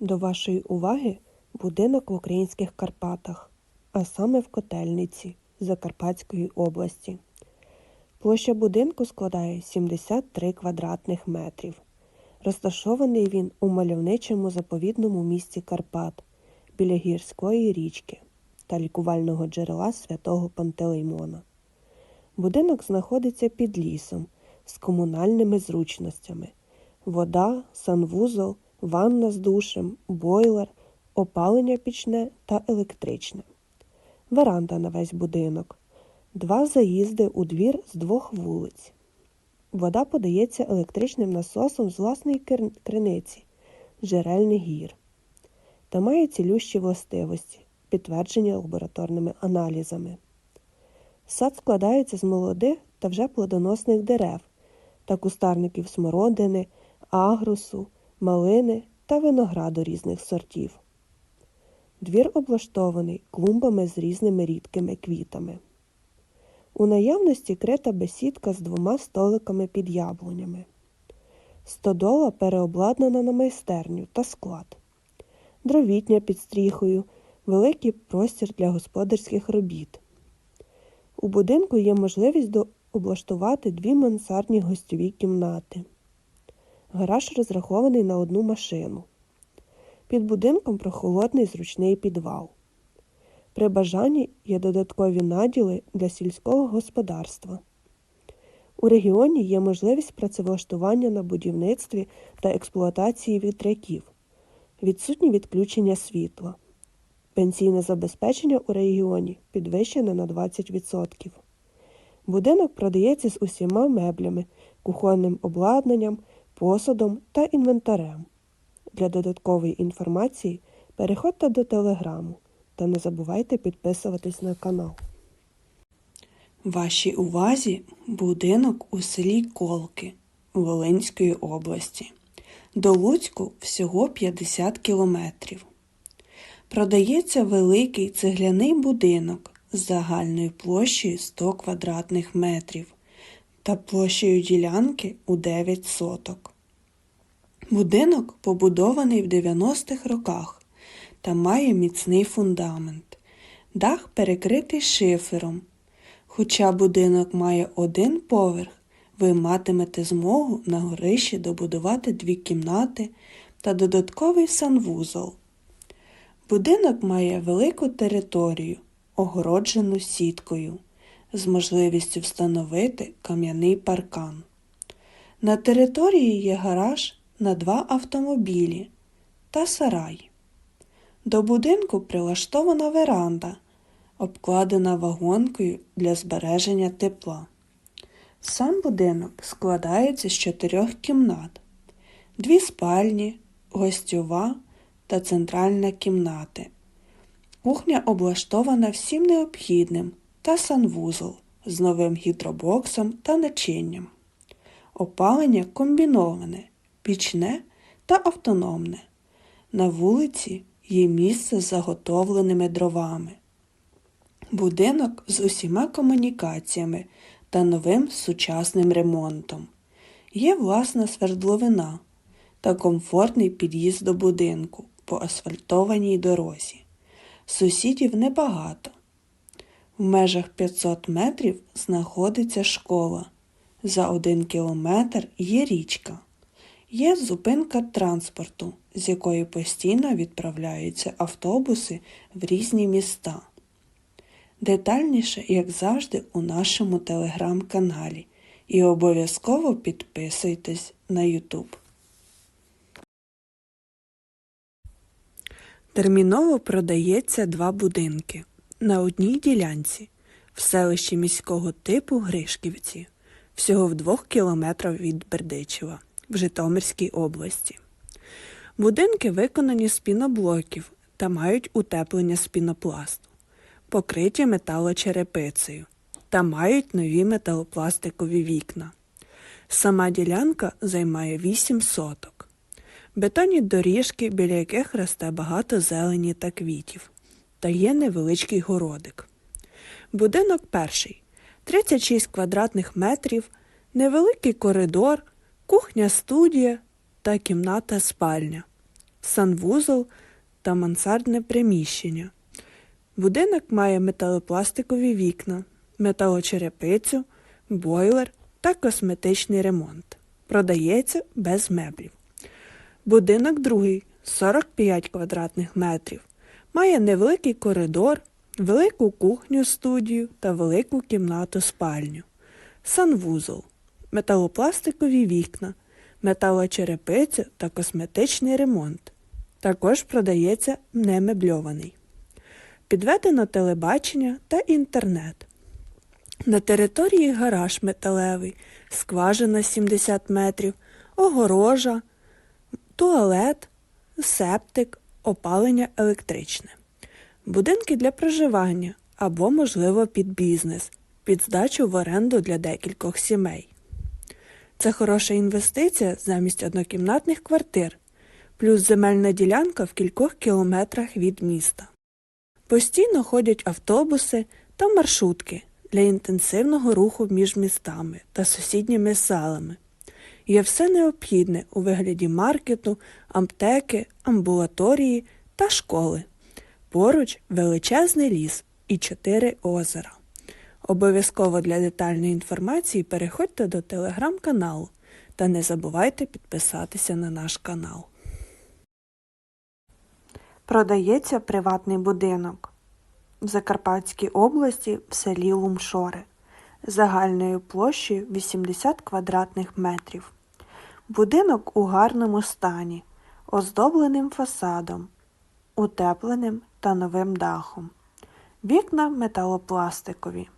До вашої уваги будинок в українських Карпатах, а саме в Котельниці Закарпатської області. Площа будинку складає 73 квадратних метрів. Розташований він у мальовничому заповідному місті Карпат біля гірської річки та лікувального джерела святого Пантелеймона. Будинок знаходиться під лісом з комунальними зручностями: вода, санвузол, ванна з душем, бойлер, опалення пічне та електричне. Веранда на весь будинок, два заїзди у двір з двох вулиць. Вода подається електричним насосом з власної криниці джерельних гір та має цілющі властивості, підтверджені лабораторними аналізами. Сад складається з молодих та вже плодоносних дерев та кустарників смородини, агрусу, малини та винограду різних сортів. Двір облаштований клумбами з різними рідкими квітами. У наявності крита бесідка з двома столиками під яблунями. Стодола переобладнана на майстерню та склад. Дровітня під стріхою, великий простір для господарських робіт. У будинку є можливість облаштувати дві мансардні гостьові кімнати. Гараж розрахований на одну машину. Під будинком прохолодний зручний підвал. При бажанні є додаткові наділи для сільського господарства. У регіоні є можливість працевлаштування на будівництві та експлуатації вітряків, відсутні відключення світла. Пенсійне забезпечення у регіоні підвищене на 20%. Будинок продається з усіма меблями, кухонним обладнанням, посудом та інвентарем. Для додаткової інформації переходьте до телеграму та не забувайте підписуватись на канал. Вашій увазі будинок у селі Колки Волинської області. До Луцьку всього 50 кілометрів. Продається великий цегляний будинок з загальною площею 100 квадратних метрів та площею ділянки у 9 соток. Будинок побудований в 90-х роках та має міцний фундамент. Дах перекритий шифером. Хоча будинок має один поверх, ви матимете змогу на горищі добудувати дві кімнати та додатковий санвузол. Будинок має велику територію, огороджену сіткою, з можливістю встановити кам'яний паркан. На території є гараж на два автомобілі та сарай. До будинку прилаштована веранда, обкладена вагонкою для збереження тепла. Сам будинок складається з чотирьох кімнат, дві спальні, гостьова та центральна кімнати. Кухня облаштована всім необхідним та санвузол з новим гідробоксом та начинням. Опалення комбіноване, пічне та автономне. На вулиці є місце з заготовленими дровами. Будинок з усіма комунікаціями та новим сучасним ремонтом. Є власна свердловина та комфортний під'їзд до будинку по асфальтованій дорозі. Сусідів небагато. В межах 500 метрів знаходиться школа. За один кілометр є річка. Є зупинка транспорту, з якої постійно відправляються автобуси в різні міста. Детальніше, як завжди, у нашому телеграм-каналі. І обов'язково підписуйтесь на YouTube. Терміново продається два будинки на одній ділянці в селищі міського типу Гришківці, всього в двох кілометрах від Бердичева в Житомирській області. Будинки виконані з піноблоків та мають утеплення з пінопласту, покриті металочерепицею та мають нові металопластикові вікна. Сама ділянка займає 8 соток. Бетонні доріжки, біля яких росте багато зелені та квітів, та є невеличкий городик. Будинок перший 36 квадратних метрів, невеликий коридор, кухня студія та кімната спальня. санвузол та мансардне приміщення. Будинок має металопластикові вікна, металочерепицю, бойлер та косметичний ремонт. Продається без меблів. Будинок другий 45 квадратних метрів. Має невеликий коридор, велику кухню студію та велику кімнату спальню. Санвузол, металопластикові вікна, металочерепиця та косметичний ремонт. Також продається немебльований. Підведено телебачення та інтернет. На території гараж металевий, скважина 70 метрів, огорожа, туалет, септик, опалення електричне. Будинки для проживання або, можливо, під бізнес, під здачу в оренду для декількох сімей. Це хороша інвестиція замість однокімнатних квартир, плюс земельна ділянка в кількох кілометрах від міста. Постійно ходять автобуси та маршрутки для інтенсивного руху між містами та сусідніми селами. Є все необхідне у вигляді маркету, аптеки, амбулаторії та школи. Поруч величезний ліс і чотири озера. Обов'язково для детальної інформації переходьте до телеграм-каналу та не забувайте підписатися на наш канал. Продається приватний будинок в Закарпатській області в селі Лумшори загальною площею 80 квадратних метрів. Будинок у гарному стані, оздобленим фасадом, утепленим та новим дахом. Вікна металопластикові.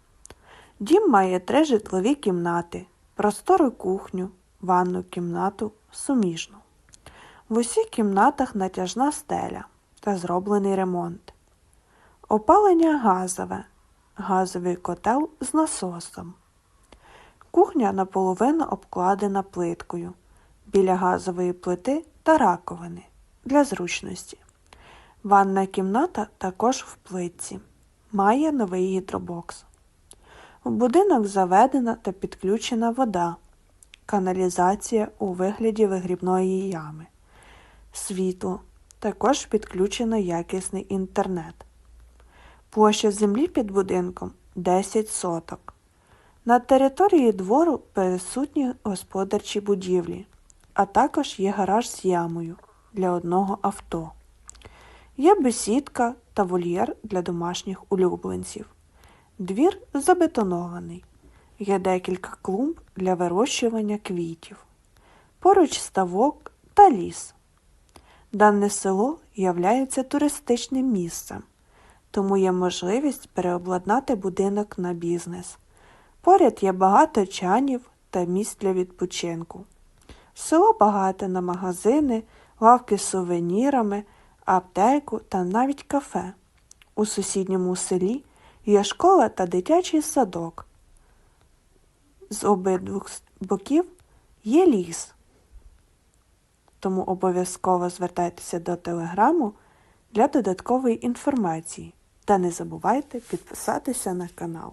Дім має три житлові кімнати, простору кухню, ванну кімнату, суміжну. В усіх кімнатах натяжна стеля та зроблений ремонт. Опалення газове, газовий котел з насосом. Кухня наполовину обкладена плиткою біля газової плити та раковини для зручності. Ванна кімната також в плитці. Має новий гідробокс. В будинок заведена та підключена вода, каналізація у вигляді вигрібної ями, світло, також підключено якісний інтернет. Площа землі під будинком 10 соток. На території двору присутні господарчі будівлі, а також є гараж з ямою для одного авто. Є бесідка та вольєр для домашніх улюбленців. Двір забетонований. Є декілька клумб для вирощування квітів. Поруч ставок та ліс. Дане село являється туристичним місцем, тому є можливість переобладнати будинок на бізнес. Поряд є багато чанів та місць для відпочинку. Село багате на магазини, лавки з сувенірами, аптеку та навіть кафе. У сусідньому селі є школа та дитячий садок. З обидвох боків є ліс. Тому обов'язково звертайтеся до телеграму для додаткової інформації та не забувайте підписатися на канал.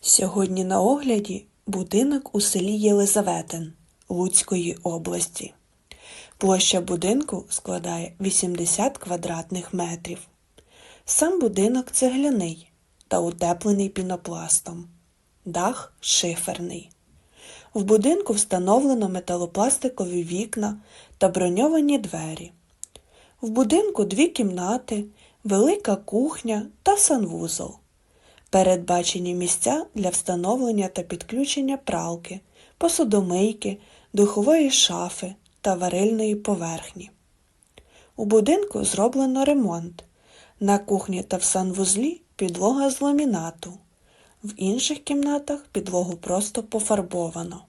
Сьогодні на огляді будинок у селі Єлизаветин Луцької області. Площа будинку складає 80 квадратних метрів. Сам будинок цегляний та утеплений пінопластом. Дах шиферний. В будинку встановлено металопластикові вікна та броньовані двері. В будинку дві кімнати, велика кухня та санвузол. Передбачені місця для встановлення та підключення пралки, посудомийки, духової шафи та варильної поверхні. У будинку зроблено ремонт. На кухні та в санвузлі підлога з ламінату. В інших кімнатах підлогу просто пофарбовано.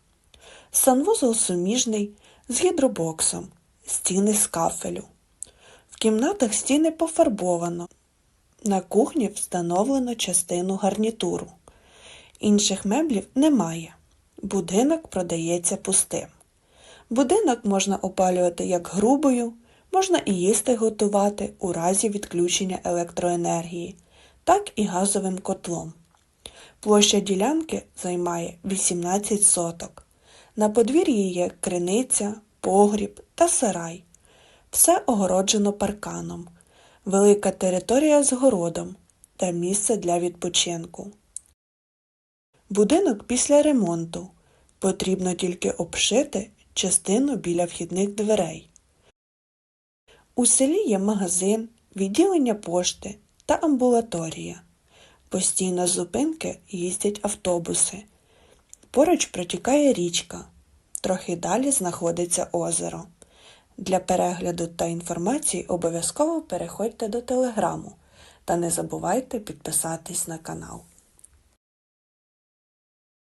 Санвузол суміжний з гідробоксом, стіни з кафелю. В кімнатах стіни пофарбовано. На кухні встановлено частину гарнітуру. Інших меблів немає. Будинок продається пустим. Будинок можна опалювати як грубою, можна і їсти готувати у разі відключення електроенергії, так і газовим котлом. Площа ділянки займає 18 соток. На подвір'ї є криниця, погріб та сарай. Все огороджено парканом, велика територія з городом та місце для відпочинку. Будинок після ремонту. Потрібно тільки обшити частину біля вхідних дверей. У селі є магазин, відділення пошти та амбулаторія. Постійно з зупинки їздять автобуси. Поруч протікає річка. Трохи далі знаходиться озеро. Для перегляду та інформації обов'язково переходьте до телеграму та не забувайте підписатись на канал.